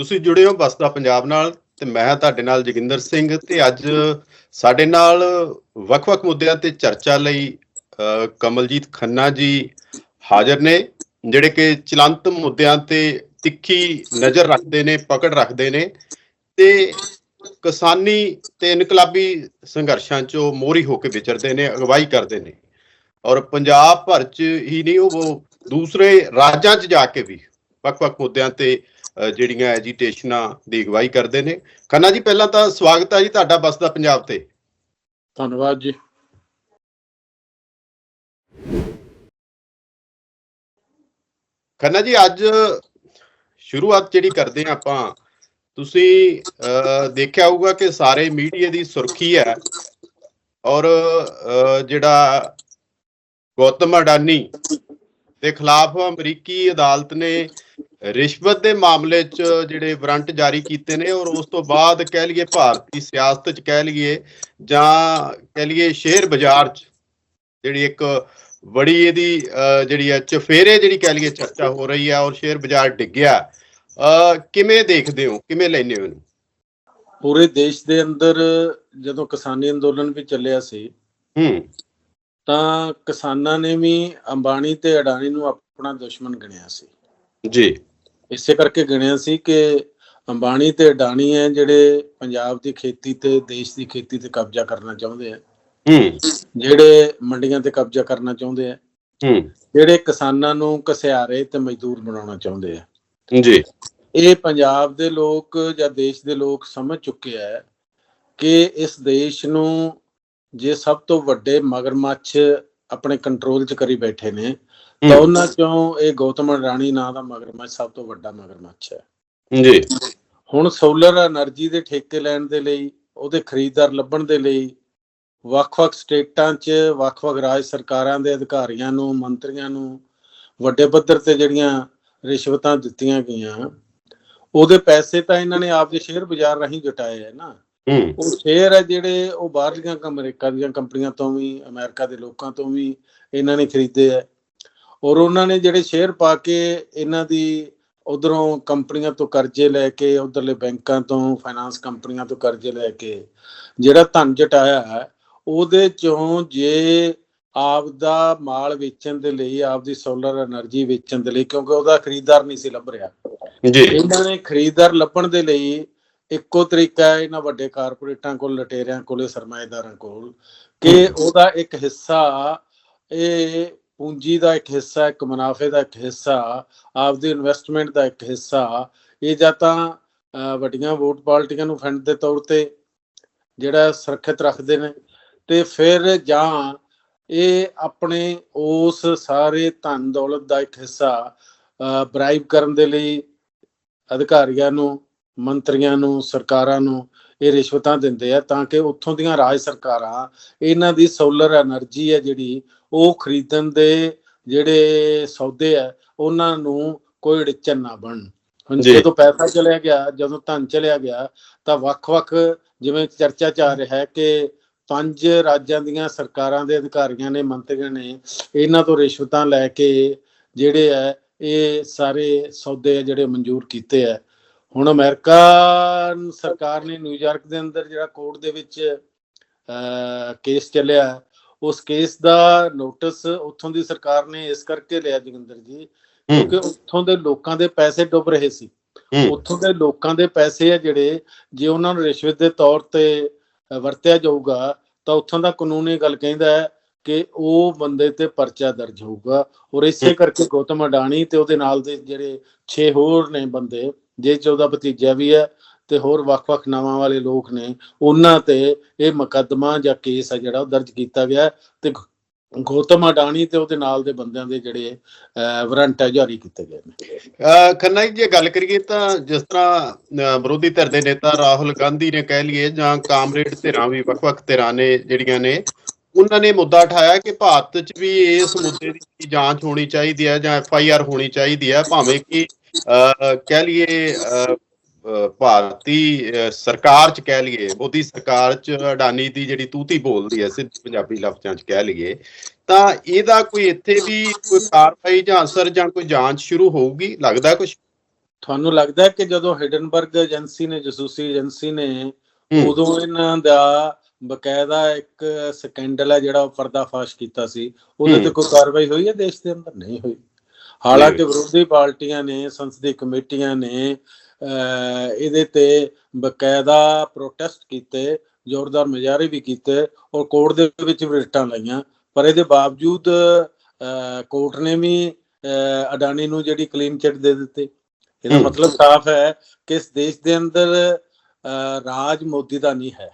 ਤੁਸੀਂ ਜੁੜੇ ਹੋ ਬਸਦਾ ਪੰਜਾਬ ਨਾਲ ਤੇ ਮੈਂ ਤੁਹਾਡੇ ਨਾਲ ਜੋਗਿੰਦਰ ਸਿੰਘ ਤੇ ਅੱਜ ਸਾਡੇ ਨਾਲ ਵੱਖ-ਵੱਖ ਮੁੱਦਿਆਂ ਤੇ ਚਰਚਾ ਲਈ ਕਮਲਜੀਤ ਖੰਨਾ ਜੀ ਹਾਜ਼ਰ ਨੇ, ਜਿਹੜੇ ਕਿ ਚਲੰਤ ਮੁੱਦਿਆਂ ਤੇ ਤਿੱਖੀ ਨਜ਼ਰ ਰੱਖਦੇ ਨੇ, ਪਕੜ ਰੱਖਦੇ ਨੇ ਤੇ ਕਿਸਾਨੀ ਤੇ ਇਨਕਲਾਬੀ ਸੰਘਰਸ਼ਾਂ 'ਚੋਂ ਮੋਹਰੀ ਹੋ ਕੇ ਵਿਚਰਦੇ ਨੇ, ਅਗਵਾਈ ਕਰਦੇ ਨੇ ਔਰ ਪੰਜਾਬ ਭਰ 'ਚ ਹੀ ਨਹੀਂ, ਉਹ ਦੂਸਰੇ ਰਾਜਾਂ 'ਚ ਜਾ ਕੇ ਵੀ ਵੱਖ-ਵੱਖ ਮੁੱਦਿਆਂ ਤੇ ਜਿਹੜੀਆਂ ਐਜੀਟੇਸ਼ਨਾਂ ਦੀ ਅਗਵਾਈ ਕਰਦੇ ਨੇ। ਖੰਨਾ ਜੀ ਪਹਿਲਾਂ ਤਾਂ ਸਵਾਗਤ ਹੈ ਜੀ ਤੁਹਾਡਾ ਬਸਦਾ ਪੰਜਾਬ ਤੇ। ਧੰਨਵਾਦ ਜੀ। ਖੰਨਾ ਜੀ ਅੱਜ ਸ਼ੁਰੂਆਤ ਜਿਹੜੀ ਕਰਦੇ ਹਾਂ ਆਪਾਂ ਤੁਸੀਂ ਦੇਖਿਆ ਹੋਊਗਾ ਕਿ ਸਾਰੇ ਮੀਡੀਆ ਦੀ ਸੁਰਖੀ ਹੈ ਔਰ ਜਿਹੜਾ ਗੌਤਮ ਅਡਾਨੀ ਦੇ ਖਿਲਾਫ ਅਮਰੀਕੀ ਅਦਾਲਤ ਨੇ ਰਿਸ਼ਵਤ ਦੇ ਮਾਮਲੇ 'ਚ ਜਿਹੜੇ ਵਾਰੰਟ ਜਾਰੀ ਕੀਤੇ ਨੇ ਔਰ ਉਸ ਤੋਂ ਬਾਅਦ ਕਹਿ ਲਈਏ ਭਾਰਤੀ ਸਿਆਸਤ 'ਚ ਕਹਿ ਲਈਏ ਜਾਂ ਕਹਿ ਲਈਏ ਸ਼ੇਅਰ ਬਾਜ਼ਾਰ 'ਚ ਜਿਹੜੀ ਇੱਕ ਬੜੀ ਇਹਦੀ ਜਿਹੜੀ ਹੈ ਚਫੇਰੇ ਜਿਹੜੀ ਕਹਿ ਲਈਏ ਚਰਚਾ ਹੋ ਰਹੀ ਹੈ ਔਰ ਸ਼ੇਅਰ ਬਾਜ਼ਾਰ ਡਿੱਗਿਆ ਕਿਵੇਂ ਦੇਖਦੇ ਹੋ? ਕਿਵੇਂ ਲੈਂਦੇ ਹੋ ਇਹਨੂੰ? ਪੂਰੇ ਦੇਸ਼ ਦੇ ਅੰਦਰ ਜਦੋਂ ਕਿਸਾਨੀ ਅੰਦੋਲਨ ਵੀ ਚੱਲਿਆ ਸੀ ਹੂੰ। ਤਾਂ ਕਿਸਾਨਾਂ ਨੇ ਵੀ ਅੰਬਾਣੀ ਤੇ ਅਡਾਨੀ ਨੂੰ ਆਪਣਾ ਦੁਸ਼ਮਣ ਗਿਣਿਆ ਸੀ। ਜੀ। ਇਸੇ ਕਰਕੇ ਗਿਣਿਆ ਸੀ ਕਿ ਅੰਬਾਣੀ ਤੇ ਅਡਾਨੀ ਹੈ ਜਿਹੜੇ ਪੰਜਾਬ ਦੀ ਖੇਤੀ ਤੇ ਦੇਸ਼ ਦੀ ਖੇਤੀ ਤੇ ਕਬਜ਼ਾ ਕਰਨਾ ਚਾਹੁੰਦੇ ਆ ਹੂੰ। ਜਿਹੜੇ ਮੰਡੀਆਂ ਤੇ ਕਬਜ਼ਾ ਕਰਨਾ ਚਾਹੁੰਦੇ ਆ ਹੂੰ। ਜਿਹੜੇ ਕਿਸਾਨਾਂ ਨੂੰ ਘਸਿਆਰੇ ਤੇ ਮਜ਼ਦੂਰ ਬਣਾਉਣਾ ਚਾਹੁੰਦੇ ਆ ਜੀ। ਇਹ ਪੰਜਾਬ ਦੇ ਲੋਕ ਜਾਂ ਦੇਸ਼ ਦੇ ਲੋਕ ਸਮਝ ਚੁੱਕੇ ਹੈ ਕਿ ਇਸ ਦੇਸ਼ ਨੂੰ ਜੇ ਸਭ ਤੋਂ ਵੱਡੇ ਮਗਰਮੱਛ ਆਪਣੇ ਕੰਟਰੋਲ 'ਚ ਕਰੀ ਬੈਠੇ ਨੇ ਤਾਂ ਉਹਨਾਂ ਚੋਂ ਇਹ ਗੌਤਮ ਰਾਣੀ ਨਾਂ ਦਾ ਮਗਰਮੱਛ ਸਭ ਤੋਂ ਵੱਡਾ ਮਗਰਮੱਛ ਹੈ। ਜੀ। ਹੁਣ ਸੋਲਰ એનર્ਜੀ ਦੇ ਠੇਕੇ ਲੈਣ ਦੇ ਲਈ ਉਹਦੇ ਖਰੀਦਦਾਰ ਲੱਭਣ ਦੇ ਲਈ ਵੱਖ-ਵੱਖ ਸਟੇਟਾਂ 'ਚ ਵੱਖ-ਵੱਖ ਰਾਜ ਸਰਕਾਰਾਂ ਦੇ ਅਧਿਕਾਰੀਆਂ ਨੂੰ ਮੰਤਰੀਆਂ ਨੂੰ ਵੱਡੇ ਪੱਧਰ ਤੇ ਜਿਹੜੀਆਂ ਰਿਸ਼ਵਤਾਂ ਦਿੱਤੀਆਂ ਗਈਆਂ ਉਹਦੇ ਪੈਸੇ ਤਾਂ ਇਹਨਾਂ ਨੇ ਆਪ ਦੇ ਸ਼ੇਅਰ ਬਾਜ਼ਾਰ ਰਾਹੀਂ ਜੁਟਾਏ ਹੈ ਨਾ। ਉਹ ਸ਼ੇਅਰ ਹੈ ਜਿਹੜੇ ਉਹ ਬਾਹਰਲੀਆਂ ਅਮਰੀਕਾ ਦੀਆਂ ਕੰਪਨੀਆਂ ਤੋਂ ਵੀ ਅਮਰੀਕਾ ਦੇ ਲੋਕਾਂ ਤੋਂ ਵੀ ਇਹਨਾਂ ਨੇ ਖਰੀਦੇ ਹੈ। ਔਰ ਉਹਨਾਂ ਨੇ ਜਿਹੜੇ ਸ਼ੇਅਰ ਪਾ ਕੇ ਇਹਨਾਂ ਦੀ ਉਧਰੋਂ ਕੰਪਨੀਆਂ ਤੋਂ ਕਰਜ਼ੇ ਲੈ ਕੇ ਉਧਰਲੇ ਬੈਂਕਾਂ ਤੋਂ ਫਾਈਨਾਂਸ ਕੰਪਨੀਆਂ ਤੋਂ ਕਰਜ਼ੇ ਲੈ ਕੇ ਜਿਹੜਾ ਧਨ ਜਟਾਇਆ ਹੈ ਉਹਦੇ ਚੋਂ ਜੇ ਆਪ ਦਾ ਮਾਲ ਵੇਚਣ ਦੇ ਲਈ ਆਪ ਦੀ ਸੋਲਰ એનર્ਜੀ ਵੇਚਣ ਦੇ ਲਈ ਕਿਉਂਕਿ ਉਹਦਾ ਖਰੀਦਦਾਰ ਨਹੀਂ ਸੀ ਲੱਭ ਰਿਹਾ। ਜੀ। ਇਹਨਾਂ ਨੇ ਖਰੀਦਦਾਰ ਲੱਭਣ ਦੇ ਲਈ ਇੱਕੋ ਤਰੀਕਾ ਹੈ ਇਹਨਾਂ ਵੱਡੇ ਕਾਰਪੋਰੇਟਾਂ ਕੋਲ ਲਟੇਰਿਆਂ ਕੋਲੇ ਸਰਮਾਏਦਾਰਾਂ ਕੋਲ ਕਿ ਉਹਦਾ ਇੱਕ ਹਿੱਸਾ ਇਹ ਪੂੰਜੀ ਦਾ ਇੱਕ ਹਿੱਸਾ, ਇੱਕ ਮੁਨਾਫੇ ਦਾ ਇੱਕ ਹਿੱਸਾ, ਆਪਦੀ ਇਨਵੈਸਟਮੈਂਟ ਦਾ ਇੱਕ ਹਿੱਸਾ, ਇਹ ਜਾਂ ਤਾਂ ਵੱਡੀਆਂ ਵੋਟ ਪਾਰਟੀਆਂ ਨੂੰ ਫੰਡ ਦੇ ਤੌਰ ਤੇ ਜਿਹੜਾ ਸੁਰੱਖਿਅਤ ਰੱਖਦੇ ਨੇ ਤੇ ਫਿਰ ਜਾਂ ਇਹ ਆਪਣੇ ਉਸ ਸਾਰੇ ਧਨ ਦੌਲਤ ਦਾ ਇੱਕ ਹਿੱਸਾ ਬਰਾਈਬ ਕਰਨ ਦੇ ਲਈ ਅਧਿਕਾਰੀਆਂ ਨੂੰ, ਮੰਤਰੀਆਂ ਨੂੰ, ਸਰਕਾਰਾਂ ਨੂੰ ਇਹ ਰਿਸ਼ਵਤਾਂ ਦਿੰਦੇ ਆ ਤਾਂ ਕਿ ਉੱਥੋਂ ਦੀਆਂ ਰਾਜ ਸਰਕਾਰਾਂ ਇਹਨਾਂ ਦੀ ਸੋਲਰ એનર્ਜੀ ਹੈ ਜਿਹੜੀ ਉਹ ਖਰੀਦਣ ਦੇ ਜਿਹੜੇ ਸੌਦੇ ਆ ਉਹਨਾਂ ਨੂੰ ਕੋਈ ਡਿੱਚਨ ਨਾ ਬਣਨ। ਹੁਣ ਜਦੋਂ ਪੈਸਾ ਚਲਿਆ ਗਿਆ ਜਦੋਂ ਧਨ ਚਲਿਆ ਗਿਆ ਤਾਂ ਵੱਖ-ਵੱਖ ਜਿਵੇਂ ਚਰਚਾ ਚ ਆ ਰਿਹਾ ਹੈ ਕਿ ਪੰਜ ਰਾਜਾਂ ਦੀਆਂ ਸਰਕਾਰਾਂ ਦੇ ਅਧਿਕਾਰੀਆਂ ਨੇ ਮੰਤਰੀਆਂ ਨੇ ਇਹਨਾਂ ਤੋਂ ਰਿਸ਼ਵਤਾਂ ਲੈ ਕੇ ਜਿਹੜੇ ਆ ਇਹ ਸਾਰੇ ਸੌਦੇ ਆ ਜਿਹੜੇ ਮਨਜ਼ੂਰ ਕੀਤੇ ਆ। ਹੁਣ ਅਮਰੀਕਾ ਸਰਕਾਰ ਨੇ ਨਿਊਯਾਰਕ ਦੇ ਅੰਦਰ ਜਿਹੜਾ ਕੋਰਟ ਦੇ ਵਿੱਚ ਕੇਸ ਚੱਲਿਆ ਉਸ ਕੇਸ ਦਾ ਨੋਟਿਸ ਉੱਥੋਂ ਦੀ ਸਰਕਾਰ ਨੇ ਇਸ ਕਰਕੇ ਲਿਆ ਜੋਗਿੰਦਰ ਜੀ ਕਿਉਂਕਿ ਉੱਥੋਂ ਦੇ ਲੋਕਾਂ ਦੇ ਪੈਸੇ ਡੁੱਬ ਰਹੇ ਸੀ। ਉੱਥੋਂ ਦੇ ਲੋਕਾਂ ਦੇ ਪੈਸੇ ਆ ਜਿਹੜੇ ਜੇ ਉਹਨਾਂ ਨੂੰ ਰਿਸ਼ਵਤ ਦੇ ਤੌਰ ਤੇ ਵਰਤਿਆ ਜਾਊਗਾ ਤਾਂ ਉੱਥੋਂ ਦਾ ਕਾਨੂੰਨ ਇਹ ਗੱਲ ਕਹਿੰਦਾ ਹੈ ਕਿ ਉਹ ਬੰਦੇ ਤੇ ਪਰਚਾ ਦਰਜ ਹੋਊਗਾ। ਔਰ ਇਸੇ। ਕਰਕੇ ਗੌਤਮ ਅਡਾਨੀ ਤੇ ਉਹਦੇ ਨਾਲ ਦੇ ਜਿਹੜੇ 6 ਹੋਰ ਨੇ ਬੰਦੇ ਜੇ 14 ਭਤੀਜਾ ਵੀ ਹੈ ਤੇ ਹੋਰ ਵੱਖ-ਵੱਖ ਨਾਵਾਂ ਵਾਲੇ ਲੋਕ ਨੇ, ਉਹਨਾਂ ਤੇ ਇਹ ਮੁਕੱਦਮਾ ਜਾਂ ਕੇਸ ਆ ਜਿਹੜਾ ਦਰਜ ਕੀਤਾ ਗਿਆ ਤੇ ਗੌਤਮ ਅਡਾਨੀ ਤੇ ਉਹਦੇ ਨਾਲ ਦੇ ਬੰਦਿਆਂ ਦੇ ਜਿਹੜੇ ਵਾਰੰਟ ਹੈ ਜਾਰੀ ਕੀਤੇ ਗਏ ਨੇ। ਖੰਨਾ ਜੀ, ਜੇ ਗੱਲ ਕਰੀਏ ਤਾਂ ਜਿਸ ਤਰ੍ਹਾਂ ਵਿਰੋਧੀ ਧਿਰ ਦੇ ਨੇਤਾ ਰਾਹੁਲ ਗਾਂਧੀ ਨੇ ਕਹਿ ਲਈਏ ਜਾਂ ਕਾਮਰੇਡ ਧਿਰਾਂ ਵੀ, ਵੱਖ-ਵੱਖ ਧਿਰਾਂ ਨੇ ਜਿਹੜੀਆਂ ਨੇ, ਉਹਨਾਂ ਨੇ ਮੁੱਦਾ ਉਠਾਇਆ ਕਿ ਭਾਰਤ 'ਚ ਵੀ ਇਸ ਮੁੱਦੇ ਦੀ ਜਾਂਚ ਹੋਣੀ ਚਾਹੀਦੀ ਹੈ ਜਾਂ ਐਫ ਆਈ ਆਰ ਹੋਣੀ ਚਾਹੀਦੀ ਹੈ, ਭਾਵੇਂ ਕਿ ਕਹਿ ਲਈਏ ਭਾਰਤੀ ਸਰਕਾਰ 'ਚ ਕਹਿ ਲਈਏ ਮੋਦੀ ਸਰਕਾਰ 'ਚ ਅਡਾਨੀ ਦੀ ਜਿਹੜੀ ਤੂਤੀ ਬੋਲਦੀ ਹੈ ਸਿੱਧ ਪੰਜਾਬੀ ਲਫ਼ਜ਼ਾਂ 'ਚ ਕਹਿ ਲਈਏ ਤਾਂ ਇਹਦਾ ਕੋਈ ਇੱਥੇ ਵੀ ਕੋਈ ਕਾਰਵਾਈ ਜਾਂ ਅਸਰ ਜਾਂ ਕੋਈ ਜਾਂਚ ਸ਼ੁਰੂ ਹੋਊਗੀ ਲੱਗਦਾ ਕੁਝ ਤੁਹਾਨੂੰ ਲੱਗਦਾ ਕਿ ਜਦੋਂ ਹਿਡਨਬਰਗ ਏਜੰਸੀ ਨੇ ਜਸੂਸੀ ਏਜੰਸੀ ਨੇ। ਉਦੋਂ ਇਹਨਾਂ ਦਾ ਬਕਾਇਦਾ ਇੱਕ ਸਕੈਂਡਲ ਹੈ ਜਿਹੜਾ ਪਰਦਾਫਾਸ਼ ਕੀਤਾ ਸੀ ਉਹਦੇ ਤੇ। ਕੋਈ ਕਾਰਵਾਈ ਹੋਈ ਹੈ ਦੇਸ਼ ਦੇ ਅੰਦਰ ਨਹੀਂ ਹੋਈ ਹਾਲਾਂਕਿ। ਵਿਰੋਧੀ ਪਾਰਟੀਆਂ ਨੇ ਸੰਸਦੀ ਕਮੇਟੀਆਂ ਨੇ ਇਹਦੇ ਤੇ ਬਕਾਇਦਾ ਪ੍ਰੋਟੈਸਟ ਕੀਤੇ ਜ਼ੋਰਦਾਰ ਮੁਜ਼ਾਹਰੇ ਵੀ ਕੀਤੇ ਔਰ ਕੋਰਟ ਦੇ ਵਿੱਚ ਵੀ ਰਿਟਾਂ ਲਾਈਆਂ ਪਰ ਇਹਦੇ ਬਾਵਜੂਦ ਕੋਰਟ ਨੇ ਵੀ ਅਡਾਨੀ ਨੂੰ ਜਿਹੜੀ ਕਲੀਨ ਚਿੱਟ ਦੇ ਦਿੱਤੀ ਇਹਦਾ। ਮਤਲਬ ਸਾਫ਼ ਹੈ ਕਿ ਇਸ ਦੇਸ਼ ਦੇ ਅੰਦਰ ਰਾਜ ਮੋਦੀ ਦਾ ਨਹੀਂ ਹੈ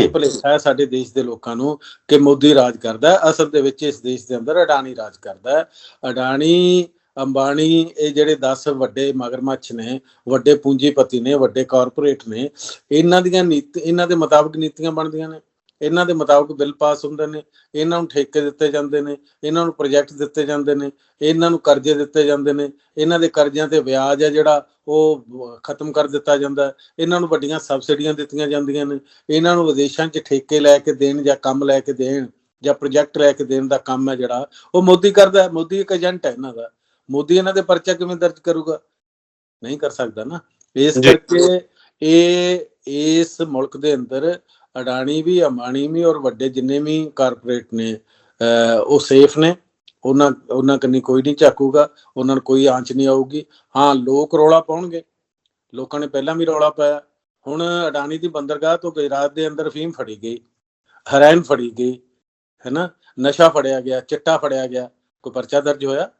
ਇਹ ਹੂੰ। ਹੈ ਸਾਡੇ ਦੇਸ਼ ਦੇ ਲੋਕਾਂ ਨੂੰ ਕਿ ਮੋਦੀ ਰਾਜ ਕਰਦਾ ਅਸਲ ਦੇ ਵਿੱਚ ਇਸ ਦੇਸ਼ ਦੇ ਅੰਦਰ ਅਡਾਨੀ ਰਾਜ ਕਰਦਾ ਹੈ। ਅਡਾਨੀ, ਅੰਬਾਨੀ, ਇਹ ਜਿਹੜੇ 10 ਵੱਡੇ ਮਗਰਮੱਛ ਨੇ, ਵੱਡੇ ਪੂੰਜੀਪਤੀ ਨੇ, ਵੱਡੇ ਕਾਰਪੋਰੇਟ ਨੇ, ਇਹਨਾਂ ਦੀਆਂ ਨੀਤੀ, ਇਹਨਾਂ ਦੇ ਮੁਤਾਬਕ ਨੀਤੀਆਂ ਬਣਦੀਆਂ ਨੇ। ਇਹਨਾਂ ਦੇ ਮੁਤਾਬਕ ਬਿੱਲ ਪਾਸ ਹੁੰਦੇ ਨੇ ਇਹਨਾਂ ਨੂੰ ਠੇਕੇ ਦਿੱਤੇ ਜਾਂਦੇ ਨੇ ਇਹਨਾਂ ਨੂੰ ਪ੍ਰੋਜੈਕਟ ਦਿੱਤੇ ਜਾਂਦੇ ਨੇ ਇਹਨਾਂ ਨੂੰ ਕਰਜ਼ੇ ਦਿੱਤੇ ਜਾਂਦੇ ਨੇ ਇਹਨਾਂ ਦੇ ਕਰਜ਼ਿਆਂ ਤੇ ਵਿਆਜ ਹੈ ਜਿਹੜਾ ਉਹ ਖਤਮ ਕਰ ਦਿੱਤਾ ਜਾਂਦਾ ਇਹਨਾਂ ਨੂੰ ਵੱਡੀਆਂ ਸਬਸਿਡੀਆਂ ਦਿੱਤੀਆਂ ਜਾਂਦੀਆਂ ਨੇ ਇਹਨਾਂ ਨੂੰ ਵਿਦੇਸ਼ਾਂ 'ਚ ਠੇਕੇ ਲੈ ਕੇ ਦੇਣ ਜਾਂ ਕੰਮ ਲੈ ਕੇ ਦੇਣ ਜਾਂ ਪ੍ਰੋਜੈਕਟ ਲੈ ਕੇ ਦੇਣ ਦਾ ਕੰਮ ਹੈ ਜਿਹੜਾ ਉਹ ਮੋਦੀ ਕਰਦਾ ਹੈ ਮੋਦੀ ਇੱਕ ਏਜੰਟ ਹੈ ਇਹਨਾਂ ਦਾ ਮੋਦੀ ਇਹਨਾਂ ਦੇ ਪਰਚਾ ਕਿਵੇਂ ਦਰਜ ਕਰੂਗਾ ਨਹੀਂ ਕਰ ਸਕਦਾ ਨਾ ਇਸ। ਕਰਕੇ ਇਹ ਇਸ ਮੁਲਕ ਦੇ ਅੰਦਰ ਅਡਾਨੀ ਵੀ ਅੰਬਾਨੀ ਵੀ ਔਰ ਵੱਡੇ ਜਿੰਨੇ ਵੀ ਕਾਰਪੋਰੇਟ ਨੇ ਉਹ ਸੇਫ ਨੇ ਉਹਨਾਂ ਉਹਨਾਂ ਕੰਨੀ ਕੋਈ ਨਹੀਂ ਝਾਕੂਗਾ ਉਹਨਾਂ ਨੂੰ ਕੋਈ ਆਂਚ ਨਹੀਂ ਆਊਗੀ। ਹਾਂ ਲੋਕ ਰੌਲਾ ਪਾਉਣਗੇ। ਲੋਕਾਂ ਨੇ ਪਹਿਲਾਂ ਵੀ ਰੌਲਾ ਪਾਇਆ। ਹੁਣ ਅਡਾਨੀ ਦੀ ਬੰਦਰਗਾਹ ਤੋਂ ਗੁਜਰਾਤ ਦੇ ਅੰਦਰ ਫੀਮ ਫੜੀ ਗਈ ਹੈਰੋਇਨ ਫੜੀ ਗਈ ਹੈਨਾ? ਨਸ਼ਾ ਫੜਿਆ ਗਿਆ ਚਿੱਟਾ ਫੜਿਆ ਗਿਆ। ਕੋਈ ਪਰਚਾ ਦਰਜ ਹੋਇਆ?